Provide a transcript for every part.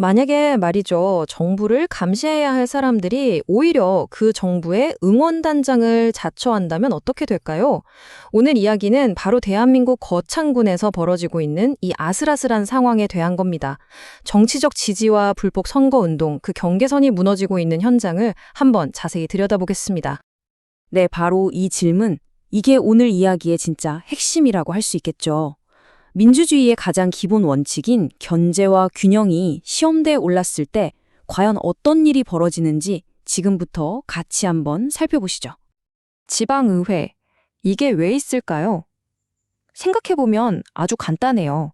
만약에 말이죠, 정부를 감시해야 할 사람들이 오히려 그 정부의 응원단장을 자처한다면 어떻게 될까요? 오늘 이야기는 바로 대한민국 거창군에서 벌어지고 있는 이 아슬아슬한 상황에 대한 겁니다. 정치적 지지와 불복 선거운동, 그 경계선이 무너지고 있는 현장을 한번 자세히 들여다보겠습니다. 네, 바로 이 질문. 이게 오늘 이야기의 진짜 핵심이라고 할 수 있겠죠. 민주주의의 가장 기본 원칙인 견제와 균형이 시험대에 올랐을 때 과연 어떤 일이 벌어지는지 지금부터 같이 한번 살펴보시죠. 지방의회, 이게 왜 있을까요? 생각해보면 아주 간단해요.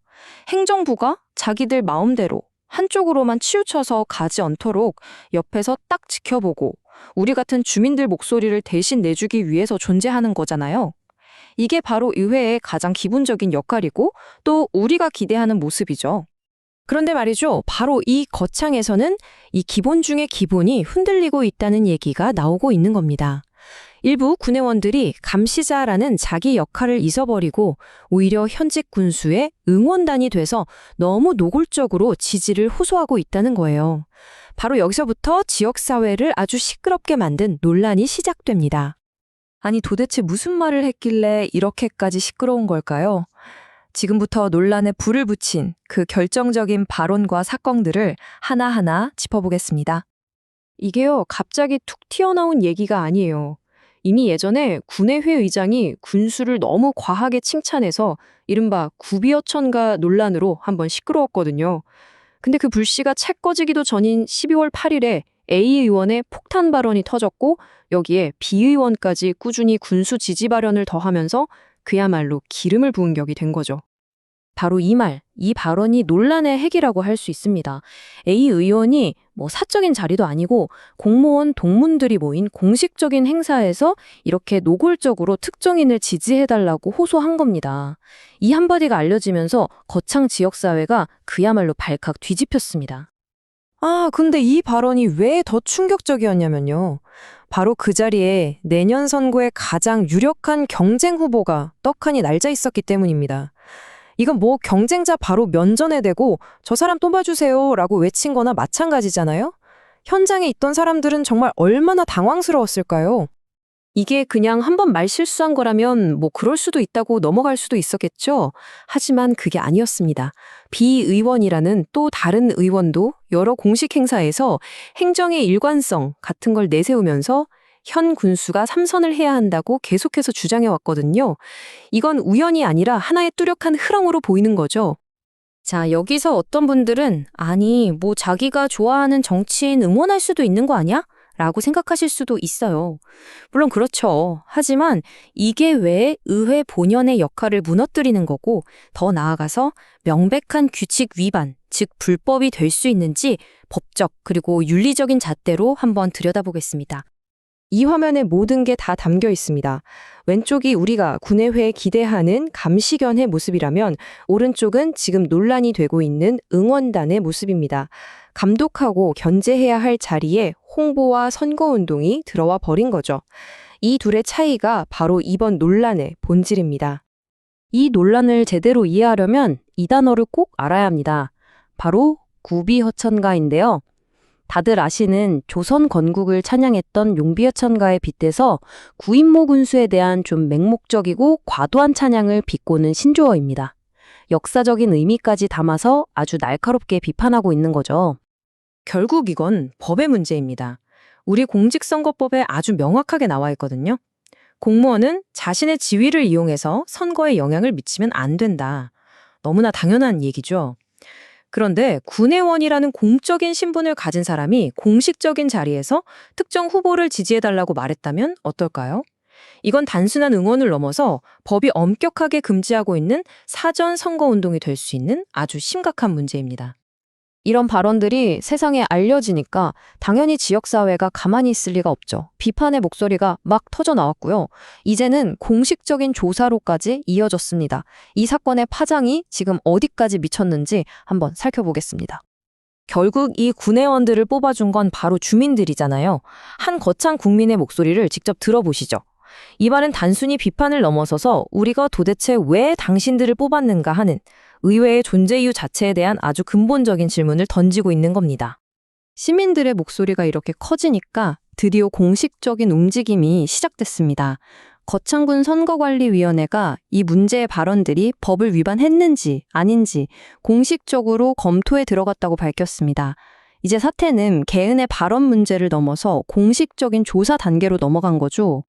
행정부가 자기들 마음대로 한쪽으로만 치우쳐서 가지 않도록 옆에서 딱 지켜보고 우리 같은 주민들 목소리를 대신 내주기 위해서 존재하는 거잖아요. 이게 바로 의회의 가장 기본적인 역할이고 또 우리가 기대하는 모습이죠. 그런데 말이죠. 바로 이 거창에서는 이 기본 중의 기본이 흔들리고 있다는 얘기가 나오고 있는 겁니다. 일부 군의원들이 감시자라는 자기 역할을 잊어버리고 오히려 현직 군수의 응원단이 돼서 너무 노골적으로 지지를 호소하고 있다는 거예요. 바로 여기서부터 지역사회를 아주 시끄럽게 만든 논란이 시작됩니다. 아니 도대체 무슨 말을 했길래 이렇게까지 시끄러운 걸까요? 지금부터 논란에 불을 붙인 그 결정적인 발언과 사건들을 하나하나 짚어보겠습니다. 이게요, 갑자기 툭 튀어나온 얘기가 아니에요. 이미 예전에 군의회 의장이 군수를 너무 과하게 칭찬해서 이른바 구비어천가 논란으로 한번 시끄러웠거든요. 근데 그 불씨가 채 꺼지기도 전인 12월 8일에 A 의원의 폭탄 발언이 터졌고 여기에 B 의원까지 꾸준히 군수 지지 발언을 더하면서 그야말로 기름을 부은 격이 된 거죠. 바로 이 말, 이 발언이 논란의 핵이라고 할 수 있습니다. A 의원이 뭐 사적인 자리도 아니고 공무원 동문들이 모인 공식적인 행사에서 이렇게 노골적으로 특정인을 지지해달라고 호소한 겁니다. 이 한마디가 알려지면서 거창 지역사회가 그야말로 발칵 뒤집혔습니다. 아, 근데 이 발언이 왜 더 충격적이었냐면요. 바로 그 자리에 내년 선거의 가장 유력한 경쟁 후보가 떡하니 날짜 있었기 때문입니다. 이건 뭐 경쟁자 바로 면전에 대고 저 사람 또 봐주세요 라고 외친 거나 마찬가지잖아요? 현장에 있던 사람들은 정말 얼마나 당황스러웠을까요? 이게 그냥 한 번 말 실수한 거라면 뭐 그럴 수도 있다고 넘어갈 수도 있었겠죠. 하지만 그게 아니었습니다. 비의원이라는 또 다른 의원도 여러 공식 행사에서 행정의 일관성 같은 걸 내세우면서 현 군수가 삼선을 해야 한다고 계속해서 주장해 왔거든요. 이건 우연이 아니라 하나의 뚜렷한 흐름으로 보이는 거죠. 자, 여기서 어떤 분들은 아니, 뭐 자기가 좋아하는 정치인 응원할 수도 있는 거 아니야? 라고 생각하실 수도 있어요. 물론 그렇죠. 하지만 이게 왜 의회 본연의 역할을 무너뜨리는 거고 더 나아가서 명백한 규칙 위반, 즉 불법이 될 수 있는지 법적 그리고 윤리적인 잣대로 한번 들여다보겠습니다. 이 화면에 모든 게 다 담겨 있습니다. 왼쪽이 우리가 군의회에 기대하는 감시견의 모습이라면 오른쪽은 지금 논란이 되고 있는 응원단의 모습입니다. 감독하고 견제해야 할 자리에 홍보와 선거운동이 들어와 버린 거죠. 이 둘의 차이가 바로 이번 논란의 본질입니다. 이 논란을 제대로 이해하려면 이 단어를 꼭 알아야 합니다. 바로 구비허천가인데요. 다들 아시는 조선 건국을 찬양했던 용비어천가에 빗대서 구인모 군수에 대한 좀 맹목적이고 과도한 찬양을 비꼬는 신조어입니다. 역사적인 의미까지 담아서 아주 날카롭게 비판하고 있는 거죠. 결국 이건 법의 문제입니다. 우리 공직선거법에 아주 명확하게 나와 있거든요. 공무원은 자신의 지위를 이용해서 선거에 영향을 미치면 안 된다. 너무나 당연한 얘기죠. 그런데 군의원이라는 공적인 신분을 가진 사람이 공식적인 자리에서 특정 후보를 지지해달라고 말했다면 어떨까요? 이건 단순한 응원을 넘어서 법이 엄격하게 금지하고 있는 사전 선거운동이 될 수 있는 아주 심각한 문제입니다. 이런 발언들이 세상에 알려지니까 당연히 지역사회가 가만히 있을 리가 없죠. 비판의 목소리가 막 터져 나왔고요. 이제는 공식적인 조사로까지 이어졌습니다. 이 사건의 파장이 지금 어디까지 미쳤는지 한번 살펴보겠습니다. 결국 이 군의원들을 뽑아준 건 바로 주민들이잖아요. 한 거창 국민의 목소리를 직접 들어보시죠. 이 말은 단순히 비판을 넘어서서 우리가 도대체 왜 당신들을 뽑았는가 하는 의회의 존재 이유 자체에 대한 아주 근본적인 질문을 던지고 있는 겁니다. 시민들의 목소리가 이렇게 커지니까 드디어 공식적인 움직임이 시작됐습니다. 거창군 선거관리위원회가 이 문제의 발언들이 법을 위반했는지 아닌지 공식적으로 검토에 들어갔다고 밝혔습니다. 이제 사태는 개은의 발언 문제를 넘어서 공식적인 조사 단계로 넘어간 거죠.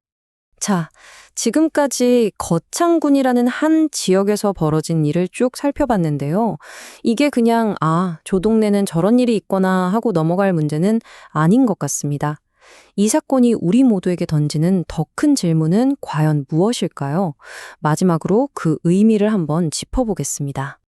자, 지금까지 거창군이라는 한 지역에서 벌어진 일을 쭉 살펴봤는데요. 이게 그냥, 아, 저 동네는 저런 일이 있거나 하고 넘어갈 문제는 아닌 것 같습니다. 이 사건이 우리 모두에게 던지는 더 큰 질문은 과연 무엇일까요? 마지막으로 그 의미를 한번 짚어보겠습니다.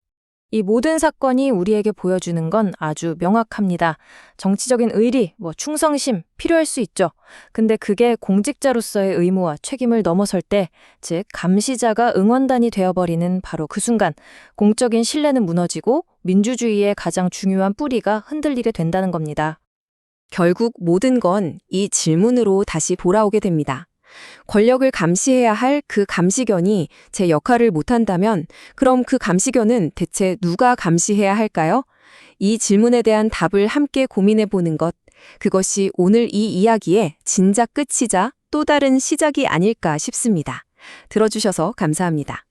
이 모든 사건이 우리에게 보여주는 건 아주 명확합니다. 정치적인 의리, 뭐 충성심 필요할 수 있죠. 근데 그게 공직자로서의 의무와 책임을 넘어설 때, 즉 감시자가 응원단이 되어버리는 바로 그 순간 공적인 신뢰는 무너지고 민주주의의 가장 중요한 뿌리가 흔들리게 된다는 겁니다. 결국 모든 건 이 질문으로 다시 돌아오게 됩니다. 권력을 감시해야 할 그 감시견이 제 역할을 못한다면 그럼 그 감시견은 대체 누가 감시해야 할까요? 이 질문에 대한 답을 함께 고민해 보는 것. 그것이 오늘 이 이야기의 진작 끝이자 또 다른 시작이 아닐까 싶습니다. 들어주셔서 감사합니다.